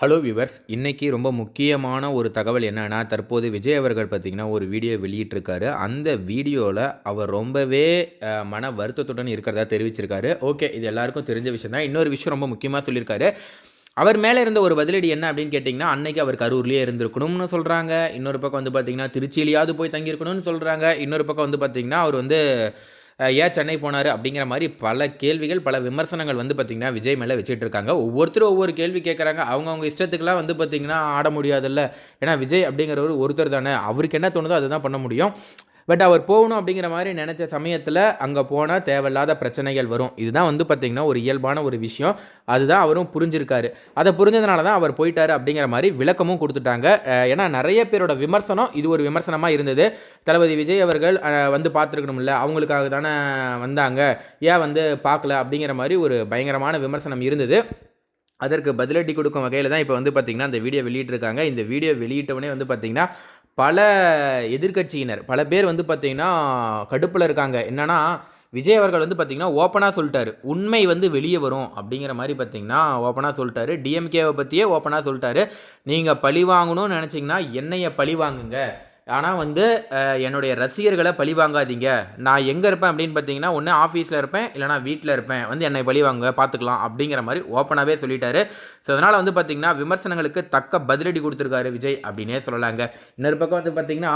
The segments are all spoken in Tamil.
ஹலோ விவர்ஸ் இன்றைக்கி ரொம்ப முக்கியமான ஒரு தகவல் என்னென்னா தற்போது விஜய் அவர்கள் பார்த்திங்கன்னா ஒரு வீடியோ வெளியிட்டிருக்காரு. அந்த வீடியோவில் அவர் ரொம்பவே மன வருத்தத்துடன் இருக்கிறதா தெரிவிச்சிருக்காரு. ஓகே இது எல்லாருக்கும் தெரிஞ்ச விஷயம் தான் இன்னொரு விஷயம் ரொம்ப முக்கியமாக சொல்லியிருக்காரு. அவர் மேலே இருந்த ஒரு பதிலடி என்ன அப்படின்னு கேட்டிங்கன்னா அன்னைக்கு அவர் கரூர்லேயே இருந்திருக்கணும்னு சொல்கிறாங்க இன்னொரு பக்கம் வந்து பார்த்திங்கன்னா திருச்சியிலையாவது போய் தங்கியிருக்கணும்னு சொல்கிறாங்க இன்னொரு பக்கம் வந்து பார்த்திங்கன்னா அவர் வந்து ஏன் சென்னை போனார் அப்படிங்கிற மாதிரி பல கேள்விகள் பல விமர்சனங்கள் வந்து பார்த்திங்கன்னா விஜய் மேலே வச்சுட்டு இருக்காங்க ஒவ்வொருத்தரும் ஒவ்வொரு கேள்வி கேட்குறாங்க அவங்கவுங்க இஷ்டத்துக்குலாம் வந்து பார்த்திங்கன்னா ஆட முடியாதுல்ல. ஏன்னா விஜய் அப்படிங்கிறவர் ஒருத்தர் தானே. அவருக்கு என்ன தோணுதோ அதுதான் பண்ண முடியும். பட் அவர் போகணும் அப்படிங்கிற மாதிரி நினச்ச சமயத்தில் அங்கே போனால் தேவையில்லாத பிரச்சனைகள் வரும். இதுதான் வந்து பார்த்திங்கன்னா ஒரு இயல்பான ஒரு விஷயம். அதுதான் அவரும் புரிஞ்சிருக்காரு. அதை புரிஞ்சதுனால தான் அவர் போயிட்டார் அப்படிங்கிற மாதிரி விளக்கமும் கொடுத்துட்டாங்க. ஏன்னா நிறைய பேரோட விமர்சனம் இது ஒரு விமர்சனமாக இருந்தது. தளபதி விஜய் அவர்கள் வந்து பார்த்துருக்கணும்ல. அவங்களுக்காக தானே வந்தாங்க. ஏன் வந்து பார்க்கல அப்படிங்கிற மாதிரி ஒரு பயங்கரமான விமர்சனம் இருந்தது. அதற்கு பதிலடி கொடுக்கும் வகையில் தான் இப்போ வந்து பார்த்திங்கன்னா அந்த வீடியோ வெளியிட்டிருக்காங்க. இந்த வீடியோ வெளியிட்டவனே வந்து பார்த்திங்கன்னா பல எதிர்கட்சியினர் பல பேர் வந்து பார்த்திங்கன்னா கடுப்பில் இருக்காங்க. என்னென்னா விஜய் அவர்கள் வந்து பார்த்திங்கன்னா ஓப்பனாக சொல்லிட்டாரு. உண்மை வந்து வெளியே வரும் அப்படிங்கிற மாதிரி பார்த்திங்கன்னா ஓப்பனாக சொல்லிட்டாரு. டிஎம்கேவை பற்றியே ஓப்பனாக சொல்லிட்டாரு. நீங்கள் பழி வாங்கணும்னு நினச்சிங்கன்னா என்னையை பழி வாங்குங்க. ஆனால் வந்து என்னுடைய ரசிகர்களை பழி வாங்காதீங்க. நான் எங்கே இருப்பேன் அப்படின்னு பார்த்தீங்கன்னா ஒன்று ஆஃபீஸில் இருப்பேன் இல்லைனா வீட்டில் இருப்பேன். வந்து என்னை பழி வாங்க பார்த்துக்கலாம் அப்படிங்கிற மாதிரி ஓப்பனாகவே சொல்லிட்டாரு. ஸோ அதனால் வந்து பார்த்திங்கன்னா விமர்சனங்களுக்கு தக்க பதிலடி கொடுத்துருக்காரு விஜய் அப்படின்னே சொல்லலாங்க. இன்னொரு பக்கம் வந்து பார்த்திங்கன்னா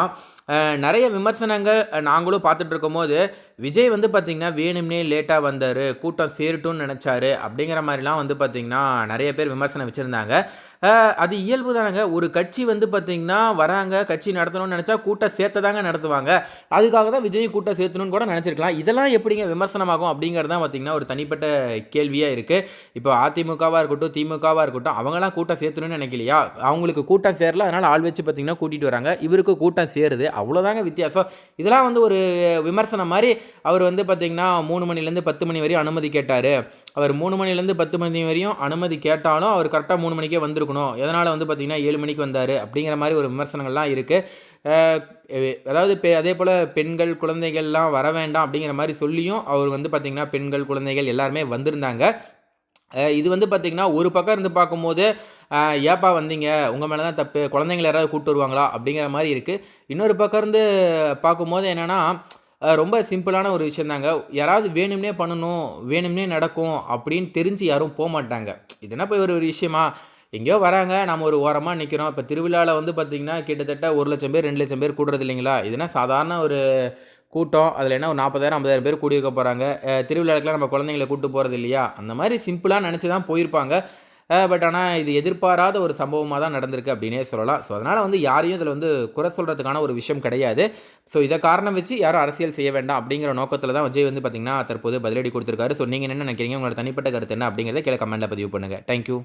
நிறைய விமர்சனங்கள் நாங்களும் பார்த்துட்டு இருக்கும்போது விஜய் வந்து பார்த்திங்கன்னா வேணும்னே லேட்டாக வந்தார் கூட்டம் சேரட்டும்னு நினச்சாரு அப்படிங்கிற மாதிரிலாம் வந்து பார்த்திங்கன்னா நிறைய பேர் விமர்சனம் வச்சுருந்தாங்க. அது இயல்பு தானங்க. ஒரு கட்சி வந்து பார்த்திங்கன்னா வராங்க கட்சி நடத்தணும்னு நினச்சா கூட்டம் சேர்த்ததாங்க நடத்துவாங்க. அதுக்காக தான் விஜய் கூட்டம் சேர்த்தணும்னு கூட நினச்சிருக்கலாம். இதெல்லாம் எப்படிங்க விமர்சனமாகும் அப்படிங்கிறது தான் பார்த்திங்கன்னா ஒரு தனிப்பட்ட கேள்வியாக இருக்குது இப்போ அதிமுகவாக இருக்கட்டும் திமுகவாக இருக்கட்டும் அவங்களாம் கூட்டம் சேர்த்தணும்னு நினைக்கலையா? அவங்களுக்கு கூட்டம் சேரல அதனால் ஆள் வச்சு பார்த்திங்கன்னா கூட்டிகிட்டு வராங்க. இவருக்கு கூட்டம் சேருது. அவ்வளோதாங்க வித்தியாசம். இதெல்லாம் வந்து ஒரு விமர்சனம் மாதிரி அவர் வந்து பார்த்திங்கன்னா மூணு மணிலேருந்து பத்து மணி வரையும் அனுமதி கேட்டார். அவர் மூணு மணிலேருந்து பத்து மணி வரையும் அனுமதி கேட்டாலும் அவர் கரெக்டாக மூணு மணிக்கே வந்திருக்கணும். எதனால் வந்து பார்த்திங்கன்னா ஏழு மணிக்கு வந்தார் அப்படிங்கிற மாதிரி ஒரு விமர்சனங்கள்லாம் இருக்குது அதாவது பெ அதே போல் பெண்கள் குழந்தைகள்லாம் வர வேண்டாம் அப்படிங்கிற மாதிரி சொல்லியும் அவர் வந்து பார்த்திங்கன்னா பெண்கள் குழந்தைகள் எல்லாருமே வந்திருந்தாங்க. இது வந்து பார்த்திங்கன்னா ஒரு பக்கம் இருந்து பார்க்கும்போது ஏப்பா வந்தீங்க? உங்கள் மேலே தான் தப்பு. குழந்தைங்கள யாராவது கூப்பிட்டு வருவாங்களா? அப்படிங்கிற மாதிரி இருக்குது இன்னொரு பக்கம் இருந்து பார்க்கும்போது என்னென்னா ரொம்ப சிம்பிளான ஒரு விஷயந்தாங்க. யாராவது வேணும்னே பண்ணணும் வேணும்னே நடக்கும் அப்படின்னு தெரிஞ்சு யாரும் போக மாட்டாங்க இது போய் ஒரு ஒரு விஷயமா? எங்கேயோ வராங்க நம்ம ஒரு ஓரமாக நிற்கிறோம் இப்போ திருவிழாவில் வந்து பார்த்திங்கன்னா கிட்டத்தட்ட ஒரு லட்சம் பேர் ரெண்டு லட்சம் பேர் கூடுறது இல்லைங்களா? இதுனா சாதாரண ஒரு கூட்டம். அதில் என்ன ஒரு நாற்பதாயிரம் ஐம்பதாயிரம் பேர் கூடியிருக்க போகிறாங்க திருவிழாவுக்குலாம் நம்ம குழந்தைங்களை கூப்பிட்டு போகிறது இல்லையா? அந்த மாதிரி சிம்பிளாக நினச்சி தான் போயிருப்பாங்க. பட் ஆனால் இது எதிர்பாராத ஒரு சம்பவமாக தான் நடந்திருக்கு அப்படின்னே சொல்லலாம். ஸோ அதனால் வந்து யாரையும் இதில் வந்து குறை சொல்கிறதுக்கான ஒரு விஷயம் கிடையாது. ஸோ இதை காரணம் வச்சு யாரும் அரசியல் செய்ய வேண்டாம் அப்படிங்கிற நோக்கத்தில் தான் விஜய் வந்து பார்த்திங்கன்னா தற்போது பதிலடி கொடுத்துருக்காரு. ஸோ நீங்கள் என்ன நினைக்கிறீங்க? உங்களோட தனிப்பட்ட கருத்து என்ன அப்படிங்கிறத கீழே கமெண்ட்டில் பதிவு பண்ணுங்கள் தேங்க்யூ